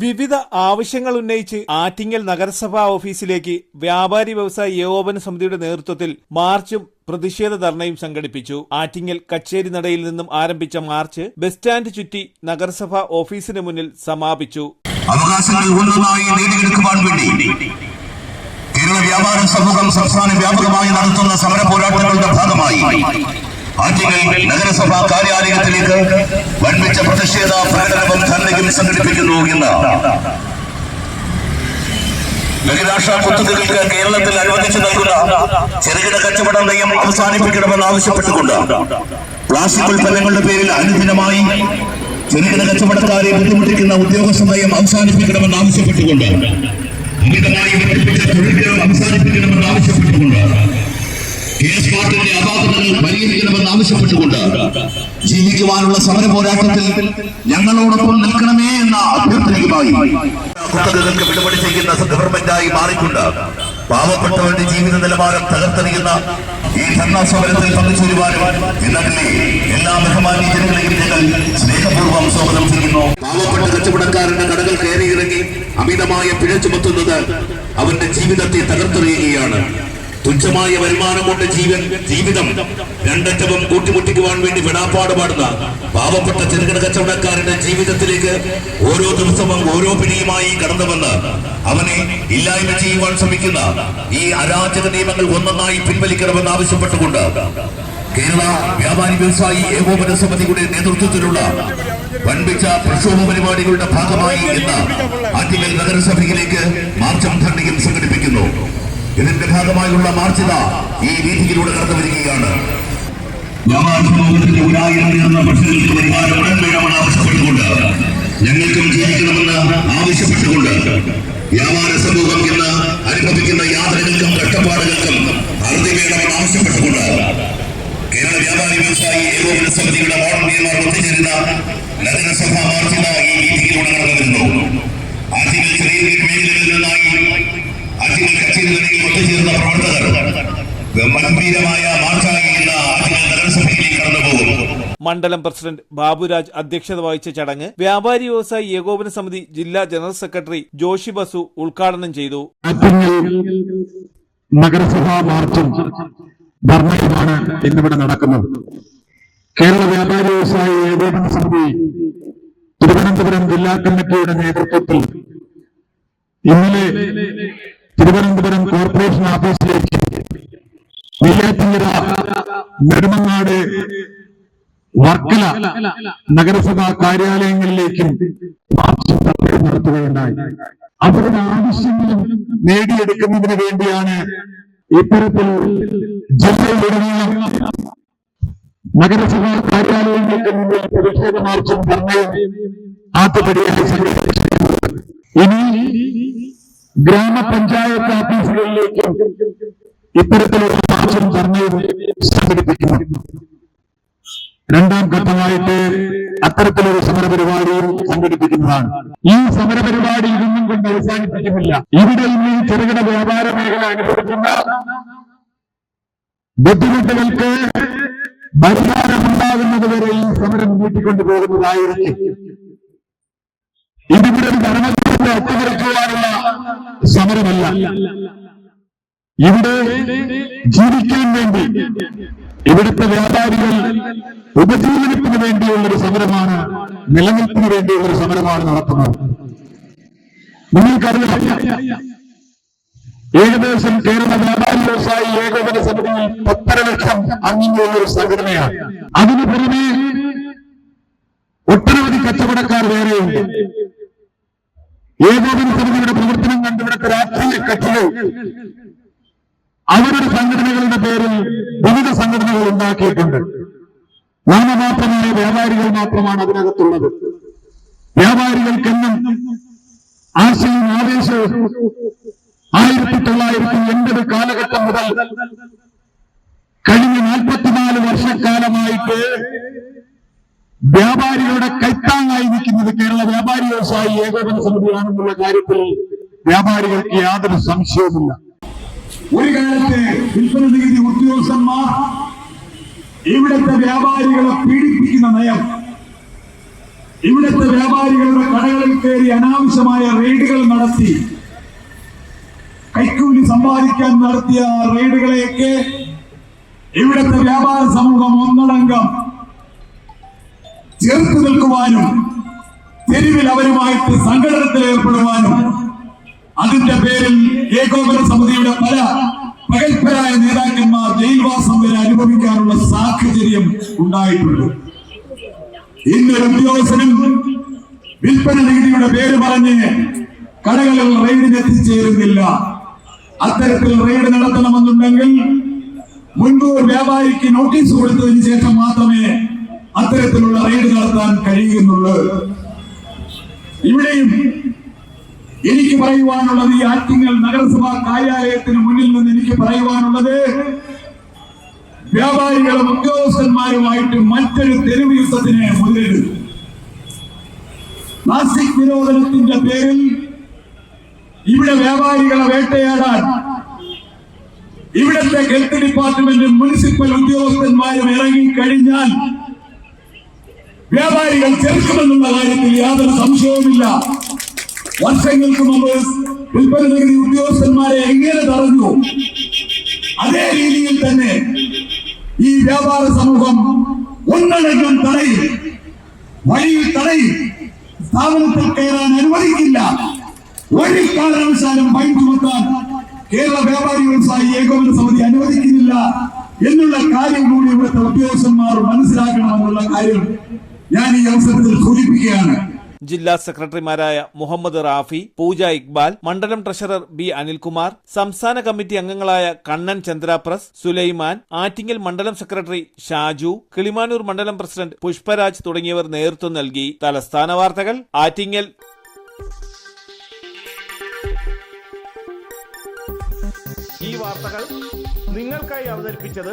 വിവിധ ആവശ്യങ്ങൾ ഉന്നയിച്ച് ആറ്റിങ്ങൽ നഗരസഭാ ഓഫീസിലേക്ക് വ്യാപാരി വ്യവസായ ഏകോപന സമിതിയുടെ നേതൃത്വത്തിൽ മാർച്ചും പ്രതിഷേധ ധർണയും സംഘടിപ്പിച്ചു. ആറ്റിങ്ങൽ കച്ചേരി നടയിൽ നിന്നും ആരംഭിച്ച മാർച്ച് ബസ് സ്റ്റാൻഡ് ചുറ്റി നഗരസഭാ ഓഫീസിന് മുന്നിൽ സമാപിച്ചു. വേണ്ടി കേരള വ്യാപാര സമൂഹം സംസ്ഥാന വ്യാപകമായി നടത്തുന്ന സമര പോരാട്ടങ്ങളുടെ ഭാഗമായി ആറ്റിങ്ങൽ നഗരസഭാ കാര്യാലയത്തിലേക്ക് വൻപിച്ച പ്രതിഷേധ പ്രകടനവും ധർണയും സംഘടിപ്പിക്കുന്നു എന്ന്. ബഹിരാഷ്ട്ര കുത്തുകൾക്ക് കേരളത്തിൽ അനുവദിച്ചു നൽകുന്ന ചെറുകിട കച്ചവട നയം അവസാനിപ്പിക്കണമെന്ന് ആവശ്യപ്പെട്ടുകൊണ്ട് പ്ലാസ്റ്റിക് ഉൽപ്പന്നങ്ങളുടെ പേരിൽ അനുദിനമായി ചെറുകിട കച്ചവടക്കാരെ ബുദ്ധിമുട്ടിക്കുന്ന ഉദ്യോഗസ്ഥ നയം അവസാനിപ്പിക്കണമെന്ന് ആവശ്യപ്പെട്ടുകൊണ്ട് അമിതമായി അവസാനിപ്പിക്കണമെന്ന് ആവശ്യപ്പെട്ടുകൊണ്ട് ആവശ്യപ്പെട്ടുകൊണ്ട് ജീവിക്കുവാനുള്ള സമര പോരാട്ടത്തിൽ ഞങ്ങളോടൊപ്പം നിൽക്കണമേ എന്ന അഭ്യർത്ഥനയുമായി കുത്തകൾക്ക് വിടുപടി ചെയ്യുന്ന ഗവൺമെന്റായി മാറിക്കൊണ്ട് പാവപ്പെട്ടവരുടെ ജീവിത നിലവാരം തകർത്തെറിയുന്ന ഈ ധർണാ സമരത്തിൽ പങ്കുചേരുവാനും എല്ലാ ബഹുമാനി ജനങ്ങളെയും ഞങ്ങൾ സ്നേഹപൂർവം സ്വാഗതം ചെയ്യുന്നു. പാവപ്പെട്ട കച്ചവടക്കാരന്റെ കടകൾ കയറിയിറങ്ങി അമിതമായ പിഴ ചുമത്തുന്നത് അവന്റെ ജീവിതത്തെ തകർത്തെറിയുകയാണ്. തുച്ഛമായ വരുമാനം കൊണ്ട് ജീവൻ ജീവിതം രണ്ടറ്റവും കൂട്ടിമുട്ടിക്കുവാൻ വേണ്ടി വിടാപ്പാട് പാടുന്ന പാവപ്പെട്ട ചെറുകിട കച്ചവടക്കാരന്റെ ജീവിതത്തിലേക്ക് ഓരോ ദിവസവും ഓരോ പിടിയുമായി കടന്നു വന്ന് അവനെ ഇല്ലായ്മ ചെയ്യുവാൻ ശ്രമിക്കുന്ന ഈ അരാജക നിയമങ്ങൾ ഒന്നൊന്നായി പിൻവലിക്കണമെന്ന് ആവശ്യപ്പെട്ടുകൊണ്ട് കേരള വ്യാപാരി വ്യവസായി ഏകോപന സമിതിയുടെ നേതൃത്വത്തിലുള്ള വൻപിച്ച പ്രക്ഷോഭ പരിപാടികളുടെ ഭാഗമായി ഇന്ന് ആറ്റിങ്ങൽ നഗരസഭയിലേക്ക് മാർച്ചും ധർണയും സംഘടിപ്പിക്കുന്നു. ഇതിന്റെ ഭാഗമായുള്ള മാർച്ചിത ഈ വീതിയിലൂടെ നടന്നു വരികയാണ്. ആവശ്യപ്പെട്ടുകൊണ്ട് ഞങ്ങൾക്കും ജീവിക്കണമെന്ന് ആവശ്യപ്പെട്ടുകൊണ്ട് വ്യാപാര സമൂഹം ഇന്ന് അനുഭവിക്കുന്ന യാത്രകൾക്കും കഷ്ടപ്പാടുകൾക്കും അറുതി വേണമെന്ന് ആവശ്യപ്പെട്ടുകൊണ്ട് കേരള വ്യാപാരി വ്യവസായി ഏകോപന സമിതിയുടെ വോളണ്ടിയർമാർ ഒത്തുചേരുന്ന നഗരസഭാ മാർച്ചിത ഈ വീതിയിലൂടെ നടന്നു വരുന്നു. ആദ്യമേ ചെറിയ മേഖലകളിൽ നിന്നായി ആറ്റിങ്ങൽ കച്ചേരികളിൽ ഒത്തുചേർന്ന പ്രവർത്തകർ ഗംഭീരമായ മാർച്ചായി ഇന്ന് നഗരസഭയിലേക്ക് കടന്നുപോകും മണ്ഡലം പ്രസിഡന്റ് ബാബുരാജ് അധ്യക്ഷത വഹിച്ച ചടങ്ങ് വ്യാപാരി വ്യവസായി ഏകോപന സമിതി ജില്ലാ ജനറൽ സെക്രട്ടറി ജോഷി ബസു ഉദ്ഘാടനം ചെയ്തു. നഗരസഭാ മാർച്ചും ധർമ്മയുമാണ് ഇന്നിവിടെ നടക്കുന്നത്. കേരള വ്യാപാരി വ്യവസായി ഏകോപന സമിതി തിരുവനന്തപുരം ജില്ലാ കമ്മിറ്റിയുടെ നേതൃത്വത്തിൽ ഇന്നലെ തിരുവനന്തപുരം കോർപ്പറേഷൻ ഓഫീസിലേക്ക് നെയ്യാറ്റിങ്കര നെടുമങ്ങാട് വർക്കല നഗരസഭാ കാര്യാലയങ്ങളിലേക്കും മാർച്ച് നടത്തുകയുണ്ടായി. അവരുടെ ആവശ്യങ്ങളും നേടിയെടുക്കുന്നതിന് വേണ്ടിയാണ് ഇത്തരത്തിൽ ജില്ലയിലുടനീളം നഗരസഭാ കാര്യാലയങ്ങൾക്ക് മുന്നിൽ പ്രതിഷേധ മാർച്ചും ധർണയും ആദ്യപടിയായി സംഘടിപ്പിച്ചിരിക്കുന്നത്. ഇനി ഗ്രാമപഞ്ചായത്ത് ഓഫീസുകളിലേക്കും ഇത്തരത്തിലുള്ള മാർച്ചും ധർണയും സംഘടിപ്പിക്കുന്നു. രണ്ടാം ഘട്ടമായിട്ട് അത്തരത്തിലൊരു സമരപരിപാടിയും സംഘടിപ്പിക്കുന്നതാണ്. ഈ സമരപരിപാടി ഇതൊന്നും കൊണ്ട് അവസാനിപ്പിക്കുന്നില്ല. ഇവിടെ ഇന്ന് ഈ ചെറുകിട വ്യാപാര മേഖല അനുഭവിക്കുന്ന ബുദ്ധിമുട്ടുകൾക്ക് പരിഹാരമുണ്ടാകുന്നത് വരെ ഈ സമരം നീട്ടിക്കൊണ്ടു പോകുന്നതായിരിക്കും ഇതിവിടെ ഭരണത്തിന്റെ അട്ടിമറിക്കുവാനുള്ള സമരമല്ല ഇവിടെ ജീവിക്കാൻ വേണ്ടി ഇവിടുത്തെ വ്യാപാരികൾ ഉപജീവനത്തിന് വേണ്ടിയുള്ള ഒരു സമരമാണ് നിലനിൽപ്പിന് വേണ്ടിയുള്ള ഒരു സമരമാണ് നടത്തുന്നത്. നിങ്ങൾക്കറിയാം ഏകദേശം കേരള വ്യാപാരി വ്യവസായി ഏകോപന സമിതിയിൽ പത്തര ലക്ഷം അംഗങ്ങളുള്ള ഒരു സംഘടനയാണ്. അതിനു പുറമെ ഒട്ടനവധി കച്ചവടക്കാർ വേറെയുണ്ട്. ഏകോപന സമിതിയുടെ പ്രവർത്തനം കണ്ട് ഇവിടുത്തെ രാഷ്ട്രീയ കക്ഷികൾ അവരുടെ സംഘടനകളുടെ പേരിൽ വിവിധ സംഘടനകൾ ഉണ്ടാക്കിയിട്ടുണ്ട്. നാമമാത്രമായ വ്യാപാരികൾ മാത്രമാണ് അതിനകത്തുള്ളത്. വ്യാപാരികൾക്കെന്നും ആശയും ആവേശവും ആയിരത്തി തൊള്ളായിരത്തി എൺപത് കാലഘട്ടം മുതൽ കഴിഞ്ഞ നാൽപ്പത്തിനാല് വർഷക്കാലമായിട്ട് വ്യാപാരികളുടെ കൈത്താങ്ങായി നിൽക്കുന്നത് കേരള വ്യാപാരി വ്യവസായി ഏകോപന സമിതിയാണെന്നുള്ള കാര്യത്തിൽ വ്യാപാരികൾക്ക് യാതൊരു സംശയവുമില്ല. ഒരു കാലത്ത് വിൽപ്പന നികുതി ഉദ്യോഗസ്ഥന്മാർ ഇവിടുത്തെ വ്യാപാരികളെ പീഡിപ്പിക്കുന്ന നയം ഇവിടുത്തെ വ്യാപാരികളുടെ കടകളിൽ കയറി അനാവശ്യമായ റെയ്ഡുകൾ നടത്തി കൈക്കൂലി സമ്പാദിക്കാൻ നടത്തിയ റെയ്ഡുകളെയൊക്കെ ഇവിടുത്തെ വ്യാപാര സമൂഹം നിൽക്കുവാനും തെരുവിൽ അവരുമായിട്ട് സംഘടനത്തിൽ ഏർപ്പെടുവാനും അതിന്റെ പേരിൽ ഏകോപന സമിതിയുടെ പല പകൽപ്പരായ നേതാക്കന്മാർ ജയിൽവാസം വരെ അനുഭവിക്കാനുള്ള സാഹചര്യം ഉണ്ടായിട്ടുണ്ട്. ഇന്നൊരു ഉദ്യോഗസ്ഥനും വിൽപ്പന നികുതിയുടെ പേര് പറഞ്ഞ് കടകളിൽ റെയ്ഡിന് എത്തിച്ചേരുന്നില്ല. അത്തരത്തിൽ റെയ്ഡ് നടത്തണമെന്നുണ്ടെങ്കിൽ മുൻകൂർ വ്യാപാരിക്ക് നോട്ടീസ് കൊടുത്തതിന് ശേഷം മാത്രമേ അത്തരത്തിലുള്ള റെയ്ഡ് നടത്താൻ കഴിയുന്നുള്ളൂ ഇവിടെയും എനിക്ക് പറയുവാനുള്ളത് ഈ ആറ്റിങ്ങൽ നഗരസഭാ കാര്യാലയത്തിന് മുന്നിൽ നിന്ന് എനിക്ക് പറയുവാനുള്ളത് വ്യാപാരികളും ഉദ്യോഗസ്ഥന്മാരുമായിട്ട് മറ്റൊരു തെരുവ് യുദ്ധത്തിന് മുന്നിലിടും പ്ലാസ്റ്റിക് നിരോധനത്തിന്റെ പേരിൽ ഇവിടെ വ്യാപാരികളെ വേട്ടയാടാൻ ഇവിടുത്തെ ഹെൽത്ത് ഡിപ്പാർട്ട്മെന്റും മുനിസിപ്പൽ ഉദ്യോഗസ്ഥന്മാരും ഇറങ്ങിക്കഴിഞ്ഞാൽ വ്യാപാരികൾ ചെറുക്കുമെന്നുള്ള കാര്യത്തിൽ യാതൊരു സംശയവുമില്ല. വർഷങ്ങൾക്ക് മുമ്പ് വിൽപ്പന നികുതി ഉദ്യോഗസ്ഥന്മാരെ എങ്ങനെ തടഞ്ഞു? അതേ രീതിയിൽ തന്നെ ഈ വ്യാപാര സമൂഹം ഒന്നടങ്കം തടയും. വഴിയിൽ തടയും. സ്ഥാപനത്തിൽ കയറാൻ അനുവദിക്കില്ല. ഒരു കാരണവശാലും ഫൈൻ ചുമത്താൻ കേരള വ്യാപാരി വ്യവസായി ഏകോപന സമിതി അനുവദിക്കുന്നില്ല. എന്നുള്ള കാര്യം കൂടി ഇവിടുത്തെ ഉദ്യോഗസ്ഥന്മാർ മനസ്സിലാക്കണമെന്നുള്ള കാര്യം ഞാൻ ഈ അവസരത്തിൽ സൂചിപ്പിക്കുകയാണ്. ജില്ലാ സെക്രട്ടറിമാരായ മുഹമ്മദ് റാഫി പൂജ ഇക്ബാൽ മണ്ഡലം ട്രഷറർ ബി അനിൽകുമാർ സംസ്ഥാന കമ്മിറ്റി അംഗങ്ങളായ കണ്ണൻ ചന്ദ്രാപ്രസ് സുലൈമാൻ ആറ്റിങ്ങൽ മണ്ഡലം സെക്രട്ടറി ഷാജു കിളിമാനൂർ മണ്ഡലം പ്രസിഡന്റ് പുഷ്പരാജ് തുടങ്ങിയവർ നേതൃത്വം നൽകി. തലസ്ഥാന വാർത്തകൾ ആറ്റിങ്ങൽ. ഈ വാർത്തകൾ നിങ്ങൾക്കായി അവതരിപ്പിച്ചത്